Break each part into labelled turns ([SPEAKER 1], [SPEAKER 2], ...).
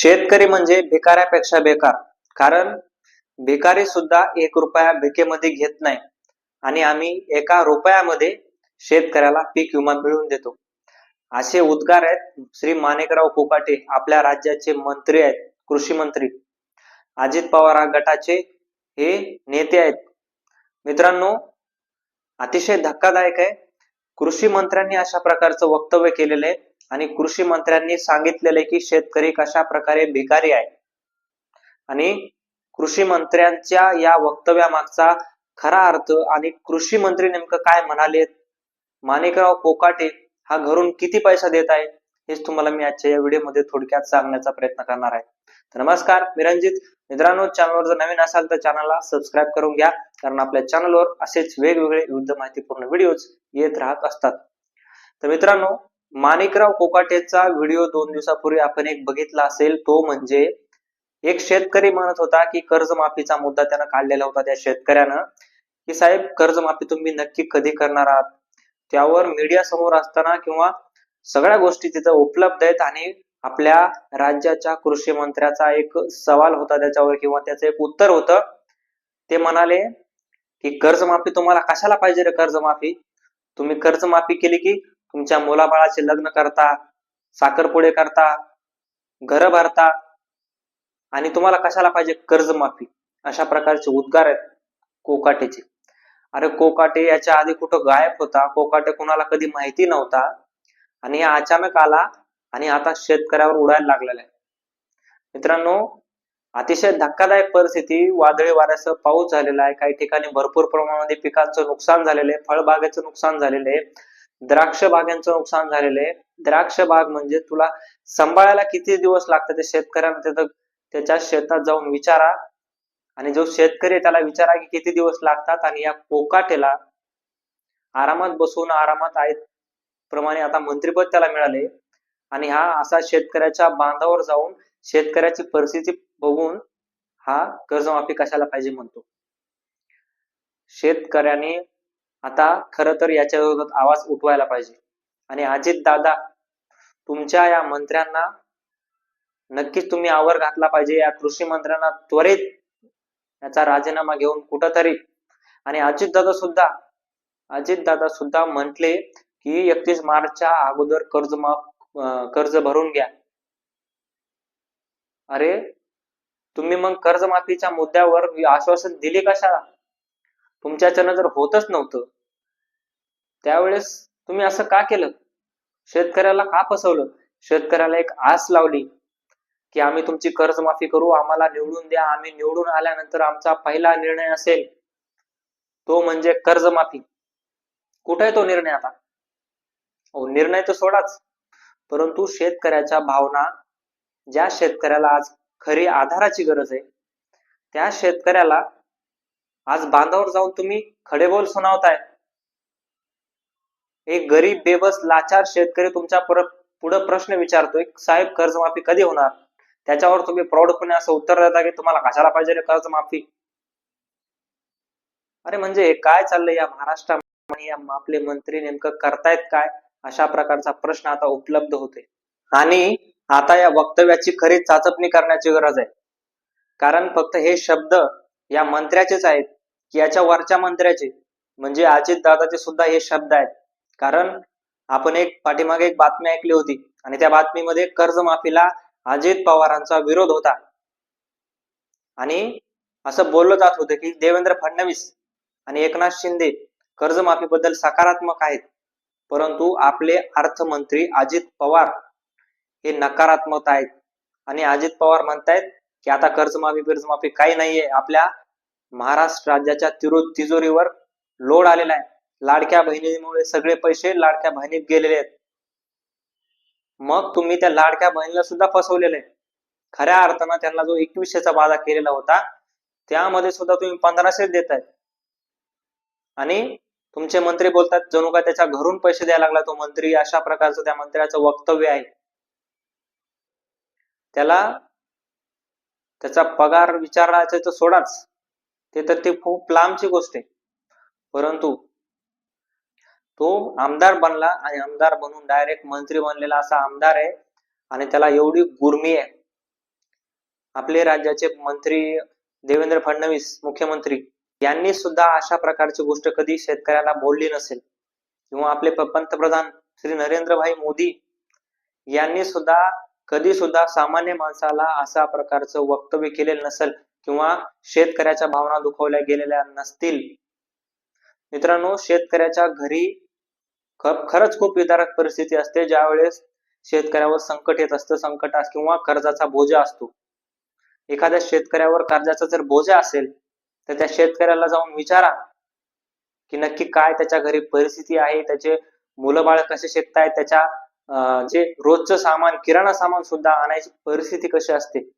[SPEAKER 1] शेतकरी म्हणजे भिकाऱ्यापेक्षा बेकार. कारण भिकारी सुद्धा एक रुपया भिकेमध्ये घेत नाही. आणि आम्ही एका रुपयामध्ये शेतकऱ्याला पीक विमा मिळवून देतो. असे उद्गार आहेत श्री माणिकराव कोकाटे आपल्या राज्याचे मंत्री आहेत कृषी मंत्री. अजित पवार गटाचे हे नेते आहेत. मित्रांनो अतिशय धक्कादायक आहे. कृषी मंत्र्यांनी अशा प्रकारचं वक्तव्य केलेलं आहे. आणि कृषी मंत्र्यांनी सांगितलेलं की शेतकरी कशा प्रकारे भिकारी आहे. आणि कृषी मंत्र्यांच्या या वक्तव्यामागचा खरा अर्थ आणि कृषी मंत्री नेमकं काय म्हणाले माणिकराव कोकाटे हा घरून किती पैसा देत आहे हेच तुम्हाला मी आजच्या या व्हिडिओमध्ये थोडक्यात सांगण्याचा प्रयत्न करणार आहे. तर नमस्कार मी रंजित मित्रांनो चॅनलवर जर नवीन असाल तर चॅनलला सबस्क्राईब करून घ्या कारण आपल्या चॅनलवर असेच वेगवेगळे विविध माहितीपूर्ण व्हिडिओज येत राहत असतात. तर मित्रांनो माणिकराव कोकाटेचा व्हिडिओ दोन दिवसापूर्वी आपण एक बघितला असेल तो म्हणजे एक शेतकरी म्हणत होता की कर्जमाफीचा मुद्दा त्यानं काढलेला होता त्या शेतकऱ्यानं. की साहेब कर्जमाफी तुम्ही नक्की कधी करणार आहात? त्यावर मीडिया समोर असताना किंवा सगळ्या गोष्टी तिथं उपलब्ध आहेत आणि आपल्या राज्याच्या कृषी मंत्र्याचा एक सवाल होता त्याच्यावर किंवा त्याचं एक उत्तर होतं. ते म्हणाले की कर्जमाफी तुम्हाला कशाला पाहिजे रे कर्जमाफी? तुम्ही कर्जमाफी केली की तुमच्या मुलाबाळाचे लग्न करता साखरपुडे करता घर भरता आणि तुम्हाला कशाला पाहिजे कर्जमाफी? अशा प्रकारचे उद्गार आहेत कोकाटेचे. अरे कोकाटे याच्या आधी कुठं गायब होता? कोकाटे कोणाला कधी माहिती नव्हता? आणि अचानक आला आणि आता शेतकऱ्यावर उडायला लागलेला आहे. मित्रांनो अतिशय धक्कादायक परिस्थिती. वादळी वाऱ्यासह पाऊस झालेला आहे. काही ठिकाणी भरपूर प्रमाणामध्ये पिकांचं नुकसान झालेलं आहे. फळबागेचं नुकसान झालेलं आहे. द्राक्ष बागांचं नुकसान झालेलं आहे. द्राक्ष बाग म्हणजे तुला सांभाळायला किती दिवस लागतात ते शेतकऱ्यांना त्याच्या शेतात जाऊन विचारा. आणि जो शेतकरी त्याला विचारा की किती दिवस लागतात आणि या कोकाटेला आरामात बसून आरामात आहेत प्रमाणे आता मंत्रीपद त्याला मिळाले. आणि हा असा शेतकऱ्याच्या बांधावर जाऊन शेतकऱ्याची परिस्थिती बघून हा कर्जमाफी कशाला पाहिजे म्हणतो. शेतकऱ्याने आता खर तर याच्या विरोधात आवाज उठवायला पाहिजे. आणि अजित दादा तुमच्या या मंत्र्यांना नक्कीच तुम्ही आवर घातला पाहिजे. या कृषी मंत्र्यांना त्वरित याचा राजीनामा घेऊन कुठंतरी. आणि अजित दादा सुद्धा अजित दादा सुद्धा म्हटले की एकतीस मार्चच्या अगोदर कर्ज माफ कर्ज भरून घ्या. अरे तुम्ही मग कर्जमाफीच्या मुद्द्यावर आश्वासन दिले कशाला तुमच्याच्यानं जर होतच नव्हतं त्यावेळेस तुम्ही असं का केलं? शेतकऱ्याला का फसवलं? शेतकऱ्याला एक आस लावली की आम्ही तुमची कर्जमाफी करू आम्हाला निवडून द्या आम्ही निवडून आल्यानंतर आमचा पहिला निर्णय असेल तो म्हणजे कर्जमाफी. कुठे आहे तो निर्णय आता? हो निर्णय तर सोडाच. परंतु शेतकऱ्याच्या भावना ज्या शेतकऱ्याला आज खरी आधाराची गरज आहे त्या शेतकऱ्याला आज बांधावर जाऊन तुम्ही खडेबोल सुनावताय. एक गरीब बेबस लाचार शेतकरी तुमच्या परत पुढे प्रश्न विचारतोय साहेब कर्जमाफी कधी होणार? त्याच्यावर तुम्ही प्रौढपणे असं उत्तर देता की तुम्हाला कशाला पाहिजे रे कर्जमाफी? अरे म्हणजे काय चाललंय या महाराष्ट्रामध्ये? या आपले मंत्री नेमकं करतायत काय? अशा प्रकारचा प्रश्न आता उपलब्ध होते आणि आता या वक्तव्याची खरी चाचपणी करण्याची गरज आहे. कारण फक्त हे शब्द या मंत्र्याचेच आहेत. याच्या वरच्या मंत्र्याचे म्हणजे अजित दादाचे सुद्धा हे शब्द आहेत. कारण आपण एक पाठीमागे एक बातमी ऐकली होती आणि त्या बातमीमध्ये कर्जमाफीला अजित पवारांचा विरोध होता. आणि असं बोललं जात होतं की देवेंद्र फडणवीस आणि एकनाथ शिंदे कर्जमाफीबद्दल सकारात्मक आहेत. परंतु आपले अर्थमंत्री अजित पवार हे नकारात्मक आहेत. आणि अजित पवार म्हणतायत की आता कर्जमाफी कर्जमाफी काही नाहीये. आपल्या महाराष्ट्र राज्याच्या तिरो तिजोरीवर लोड आलेला आहे. लाडक्या बहिणीमुळे सगळे पैसे लाडक्या बहिणीत गेलेले आहेत. मग तुम्ही त्या लाडक्या बहिणीला सुद्धा फसवलेलं. आहे खऱ्या अर्थानं त्यांना जो एकवीसशेचा वादा केलेला होता त्यामध्ये सुद्धा तुम्ही पंधराशे देत आणि तुमचे मंत्री बोलतात जणू का त्याच्या घरून पैसे द्यायला लागला तो मंत्री अशा प्रकारचं त्या मंत्र्याचं वक्तव्य आहे. त्याला त्याचा पगार विचारायचा तर सोडाच. ते तर ते खूप लांबची गोष्ट आहे. परंतु तो आमदार बनला आणि आमदार बनून डायरेक्ट मंत्री बनलेला असा आमदार आहे आणि त्याला एवढी गुर्मी आहे. आपले राज्याचे मंत्री देवेंद्र फडणवीस मुख्यमंत्री यांनी सुद्धा अशा प्रकारची गोष्ट कधी शेतकऱ्याला बोलली नसेल. किंवा आपले पंतप्रधान श्री नरेंद्रभाई मोदी यांनी सुद्धा कधी सुद्धा सामान्य माणसाला अशा प्रकारचं वक्तव्य केलेलं नसेल. किंवा शेतकऱ्याच्या भावना दुखवल्या गेलेल्या नसतील. मित्रांनो शेतकऱ्याच्या घरी ख- खरंच खूप विदारक परिस्थिती असते ज्यावेळेस शेतकऱ्यावर संकट येत असतं. संकट किंवा कर्जाचा बोजा असतो. एखाद्या शेतकऱ्यावर कर्जाचा जर बोजा असेल तर त्या शेतकऱ्याला जाऊन विचारा की नक्की काय त्याच्या घरी परिस्थिती आहे त्याचे मुलं बाळ कसे शिकतायत त्याच्या जे रोजचं सामान किराणा सामान सुद्धा आणायची परिस्थिती कशी असते.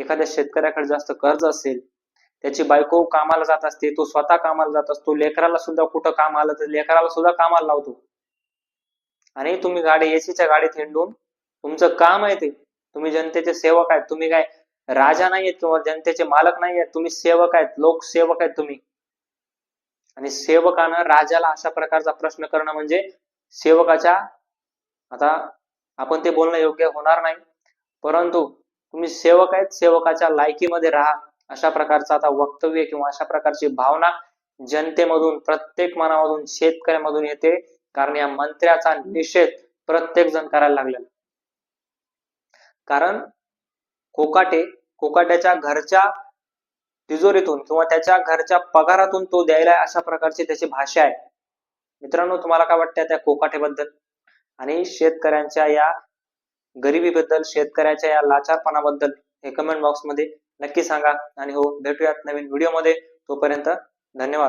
[SPEAKER 1] एखाद्या शेतकऱ्याकडे जास्त कर्ज असेल त्याची बायको कामाला जात असते तो स्वतः कामाला जात असतो लेकराला सुद्धा कुठं काम आलं तर लेकराला सुद्धा कामाला लावतो. आणि तुम्ही गाडी एसीच्या गाडीत हिंडून तुमचं काम आहे ते. तुम्ही जनतेचे सेवक आहेत. तुम्ही काय राजा नाहीयेत किंवा जनतेचे मालक नाहीयेत तुम्ही सेवक आहेत. लोकसेवक आहेत तुम्ही. आणि सेवकानं राजाला अशा प्रकारचा प्रश्न करणं म्हणजे सेवकाच्या आता आपण ते बोलणं योग्य होणार नाही. परंतु तुम्ही सेवक आहेत सेवकाच्या लायकीमध्ये राहा. अशा प्रकारचं आता वक्तव्य किंवा अशा प्रकारची भावना जनतेमधून प्रत्येक मनामधून शेतकऱ्यामधून येते. कारण या मंत्र्याचा निषेध प्रत्येक जण करायला लागलेला कारण कोकाटे कोकाट्याच्या घरच्या तिजोरीतून किंवा त्याच्या घरच्या पगारातून तो द्यायला अशा प्रकारची त्याची भाषा आहे. मित्रांनो तुम्हाला काय वाटतं त्या कोकाटेबद्दल? आणि शेतकऱ्यांच्या या गरिबीबद्दल शेतकऱ्याच्या या लाचारपणाबद्दल हे कमेंट बॉक्समध्ये नक्की सांगा. आणि हो भेटूयात नवीन व्हिडिओमध्ये तोपर्यंत धन्यवाद.